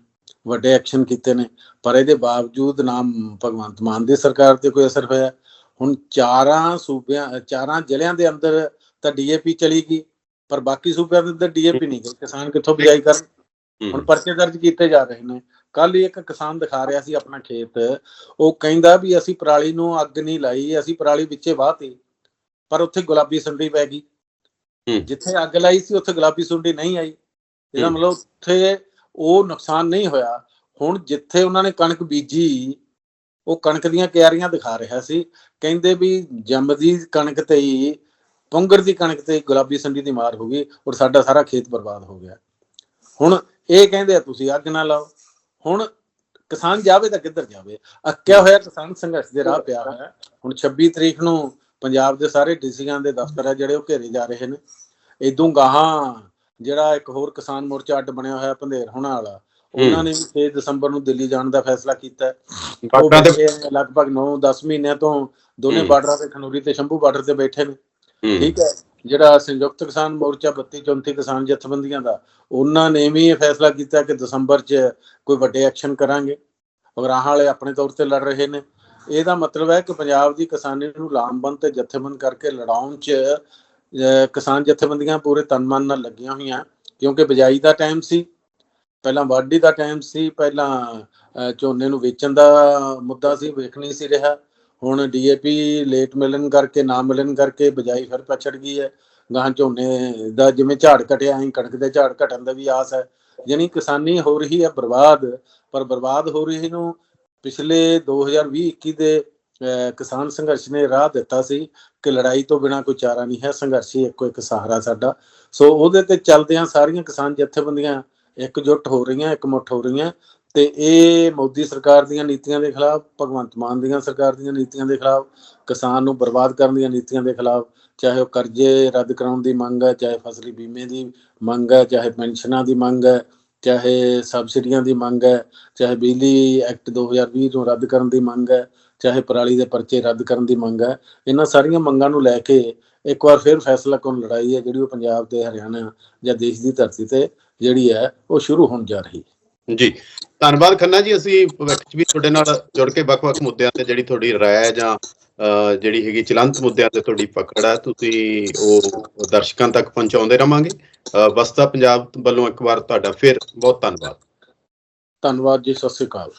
ਵੱਡੇ ਐਕਸ਼ਨ ਕੀਤੇ ਨੇ। ਪਰ ਇਹਦੇ ਬਾਵਜੂਦ ਨਾਮ ਭਗਵੰਤ ਮਾਨ ਦੀ ਸਰਕਾਰ ਤੇ ਕੋਈ ਅਸਰ ਹੋਇਆ। ਹੁਣ ਚਾਰਾਂ ਸੂਬਿਆਂ ਚਾਰਾਂ ਜ਼ਿਲ੍ਹਿਆਂ ਦੇ ਅੰਦਰ ਤਾਂ ਡੀਏਪੀ ਚਲੀ ਗਈ ਪਰ ਬਾਕੀ ਸੂਬਿਆਂ ਦੇ ਅੰਦਰ ਡੀਏਪੀ ਨਹੀਂ ਗਈ। ਕਿਸਾਨ ਕਿੱਥੋਂ ਬਿਜਾਈ ਕਰਨ? ਹੁਣ ਪਰਚੇ ਦਰਜ ਕੀਤੇ ਜਾ ਰਹੇ ਨੇ। ਕੱਲ ਇੱਕ ਕਿਸਾਨ ਦਿਖਾ ਰਿਹਾ ਸੀ ਆਪਣਾ ਖੇਤ। ਉਹ ਕਹਿੰਦਾ ਵੀ ਅਸੀਂ ਪਰਾਲੀ ਨੂੰ ਅੱਗ ਨਹੀਂ ਲਾਈ ਅਸੀਂ ਪਰਾਲੀ ਵਿੱਚੇ ਵਾਹਤੀ ਪਰ ਉੱਥੇ ਗੁਲਾਬੀ ਸੁੰਡੀ ਪੈ ਗਈ। ਜਿੱਥੇ ਅੱਗ ਲਾਈ ਸੀ ਉੱਥੇ ਗੁਲਾਬੀ ਸੁੰਡੀ ਨਹੀਂ ਆਈ। ਇਹਦਾ। ਮਤਲਬ ਉੱਥੇ ਉਹ ਨੁਕਸਾਨ ਨਹੀਂ ਹੋਇਆ। ਹੁਣ ਜਿੱਥੇ ਉਹਨਾਂ ਨੇ ਕਣਕ ਬੀਜੀ, ਉਹ ਕਣਕ ਦੀਆਂ ਕਿਆਰੀਆਂ ਦਿਖਾ ਰਿਹਾ ਸੀ। ਕਹਿੰਦੇ ਵੀ ਜੰਮਦੀ ਕਣਕ ਤੇ ਹੀ, ਪੁੰਗਰ ਦੀ ਕਣਕ ਤੇ ਗੁਲਾਬੀ ਸੰਡੀ ਦੀ ਮਾਰ ਹੋ ਗਈ ਔਰ ਸਾਡਾ ਸਾਰਾ ਖੇਤ ਬਰਬਾਦ ਹੋ ਗਿਆ। ਹੁਣ ਇਹ ਕਹਿੰਦੇ ਆ, ਤੁਸੀਂ ਅੱਗ ਨਾ ਲਾਓ। ਹੁਣ ਕਿਸਾਨ ਜਾਵੇ ਤਾਂ ਕਿੱਧਰ ਜਾਵੇ? ਅੱਕਿਆ ਹੋਇਆ ਕਿਸਾਨ ਸੰਘਰਸ਼ ਦੇ ਰਾਹ ਪਿਆ ਹੋਇਆ। ਹੈ। ਹੁਣ 26 ਤਰੀਕ ਨੂੰ ਪੰਜਾਬ ਦੇ ਸਾਰੇ ਡੀਸੀਆਂ ਦੇ ਦਫ਼ਤਰ ਆ ਜਿਹੜੇ ਉਹ ਘੇਰੇ ਜਾ ਰਹੇ ਨੇ। ਇਦੋਂ ਗਾਹਾਂ ਜਿਹੜਾ ਇੱਕ ਹੋਰ ਕਿਸਾਨ ਮੋਰਚਾ ਅੱਡ ਬਣਿਆ ਹੋਇਆ ਭੰਦੇਰ ਹੋਣਾ ਵਾਲਾ ਉਹਨਾਂ ਨੇ ਵੀ 6 ਦਸੰਬਰ ਨੂੰ ਦਿੱਲੀ ਜਾਣ ਦਾ ਫੈਸਲਾ ਕੀਤਾ। ਹੈ ਉਹ ਲਗਭਗ 9-10 ਮਹੀਨਿਆਂ ਤੋਂ ਦੋਨੇ। ਬਾਰਡਰਾਂ ਤੇ ਖਨੌਰੀ ਤੇ ਸ਼ੰਭੂ ਬਾਰਡਰ ਤੇ ਬੈਠੇ ਨੇ। ਠੀਕ ਹੈ ਜਿਹੜਾ ਸੰਯੁਕਤ ਕਿਸਾਨ ਮੋਰਚਾ 32 34 ਕਿਸਾਨ ਜਥੇਬੰਦੀਆਂ ਦਾ ਉਹਨਾਂ ਨੇ ਵੀ ਇਹ ਫੈਸਲਾ ਕੀਤਾ ਕਿ ਦਸੰਬਰ 'ਚ ਕੋਈ ਵੱਡੇ ਐਕਸ਼ਨ ਕਰਾਂਗੇ। ਉਗਰਾਹਾਂ ਵਾਲੇ ਆਪਣੇ ਤੌਰ ਤੇ ਲੜ ਰਹੇ ਨੇ। ਇਹਦਾ ਮਤਲਬ ਹੈ ਕਿ ਪੰਜਾਬ ਦੀ ਕਿਸਾਨੀ ਨੂੰ ਲਾਮਬੰਦ ਤੇ ਜਥੇਬੰਦ ਕਰਕੇ ਲੜਾਉਣ 'ਚ ਕਿਸਾਨ ਜਥੇਬੰਦੀਆਂ ਪੂਰੇ ਤਨ ਮਨ ਨਾਲ ਲੱਗੀਆਂ ਹੋਈਆਂ, ਕਿਉਂਕਿ ਬਿਜਾਈ ਦਾ ਟਾਈਮ ਸੀ, ਪਹਿਲਾਂ ਵਾਢੀ ਦਾ ਟਾਈਮ ਸੀ, ਪਹਿਲਾਂ ਝੋਨੇ ਨੂੰ ਵੇਚਣ ਦਾ ਮੁੱਦਾ ਸੀ, ਵੇਖ ਨਹੀਂ ਸੀ ਰਿਹਾ। ਹੁਣ ਡੀਏਪੀ ਲੇਟ ਮਿਲਣ ਕਰਕੇ, ਨਾ ਮਿਲਣ ਕਰਕੇ ਬਿਜਾਈ ਫਿਰ ਪਛੜ ਗਈ ਹੈ। ਗਾਂ ਝੋਨੇ ਦਾ ਜਿਵੇਂ ਝਾੜ ਘਟਿਆ, ਐਂ ਕਣਕ ਦੇ ਝਾੜ ਘਟਣ ਦਾ ਵੀ ਆਸ ਹੈ। ਯਾਨੀ ਕਿਸਾਨੀ ਹੋ ਰਹੀ ਹੈ ਬਰਬਾਦ, ਪਰ ਬਰਬਾਦ ਹੋ ਰਹੀ ਨੂੰ ਪਿਛਲੇ 2020-21 ਦੇ ਕਿਸਾਨ ਸੰਘਰਸ਼ ਨੇ ਰਾਹ ਦਿੱਤਾ ਸੀ ਕਿ ਲੜਾਈ ਤੋਂ ਬਿਨਾ ਕੋਈ ਚਾਰਾ ਨਹੀਂ ਹੈ, ਸੰਘਰਸ਼ ਹੀ ਇੱਕੋ ਇੱਕ ਸਹਾਰਾ ਸਾਡਾ। ਸੋ ਉਹਦੇ ਤੇ ਚੱਲਦਿਆਂ ਸਾਰੀਆਂ ਕਿਸਾਨ ਜਥੇਬੰਦੀਆਂ ਇਕਜੁੱਟ ਹੋ ਰਹੀਆਂ, ਇਕਮੁੱਠ ਹੋ ਰਹੀਆਂ ਤੇ ਇਹ ਮੋਦੀ ਸਰਕਾਰ ਦੀਆਂ ਨੀਤੀਆਂ ਦੇ ਖਿਲਾਫ, ਭਗਵੰਤ ਮਾਨ ਦੀਆਂ ਸਰਕਾਰ ਦੀਆਂ ਨੀਤੀਆਂ ਦੇ ਖਿਲਾਫ, ਕਿਸਾਨ ਨੂੰ ਬਰਬਾਦ ਕਰਨ ਦੀਆਂ ਨੀਤੀਆਂ ਦੇ ਖਿਲਾਫ, ਚਾਹੇ ਉਹ ਕਰਜ਼ੇ ਰੱਦ ਕਰਾਉਣ ਦੀ ਮੰਗ ਹੈ, ਚਾਹੇ ਫਸਲੀ ਬੀਮੇ ਦੀ ਮੰਗ ਹੈ, ਚਾਹੇ ਪੈਨਸ਼ਨਾਂ ਦੀ ਮੰਗ ਹੈ, ਚਾਹੇ ਸਬਸਿਡੀਆਂ ਦੀ ਮੰਗ ਹੈ, ਚਾਹੇ ਬਿਜਲੀ ਐਕਟ 2020 ਨੂੰ ਰੱਦ ਕਰਨ ਦੀ ਮੰਗ ਹੈ ਚਾਹੇ ਪਰਾਲੀ ਦੇ ਪਰਚੇ ਰੱਦ ਕਰਨ ਦੀ ਮੰਗ ਹੈ ਇਹਨਾਂ ਸਾਰੀਆਂ ਮੰਗਾਂ ਨੂੰ ਲੈ ਕੇ ਇੱਕ ਵਾਰ ਫਿਰ ਫੈਸਲਾ ਕੌਣ ਲੜਾਈ ਹੈ ਜਿਹੜੀ ਉਹ ਪੰਜਾਬ ਤੇ ਹਰਿਆਣਾ ਜਾਂ ਦੇਸ਼ ਦੀ ਧਰਤੀ ਤੇ ਜਿਹੜੀ ਹੈ ਉਹ ਸ਼ੁਰੂ ਹੋਣ ਜਾ ਰਹੀ ਹੈ। ਜੀ ਧੰਨਵਾਦ ਖੰਨਾ ਜੀ ਅਸੀਂ ਭਵਿੱਖ 'ਚ ਵੀ ਤੁਹਾਡੇ ਨਾਲ ਜੁੜ ਕੇ ਵੱਖ-ਵੱਖ ਮੁੱਦਿਆਂ ਤੇ ਜਿਹੜੀ ਤੁਹਾਡੀ ਰਾਏ ਹੈ ਜਾਂ ਜਿਹੜੀ ਹੈਗੀ ਚਲੰਤ ਮੁੱਦਿਆਂ ਤੇ ਤੁਹਾਡੀ ਪਕੜ ਹੈ ਤੁਸੀਂ ਉਹ ਦਰਸ਼ਕਾਂ ਤੱਕ ਪਹੁੰਚਾਉਂਦੇ ਰਵਾਂਗੇ। ਬਸਤਾ ਪੰਜਾਬ ਵੱਲੋਂ ਇੱਕ ਵਾਰ ਤੁਹਾਡਾ ਫਿਰ ਬਹੁਤ ਧੰਨਵਾਦ। ਧੰਨਵਾਦ ਜੀ ਸਤਿ ਸ੍ਰੀ ਅਕਾਲ।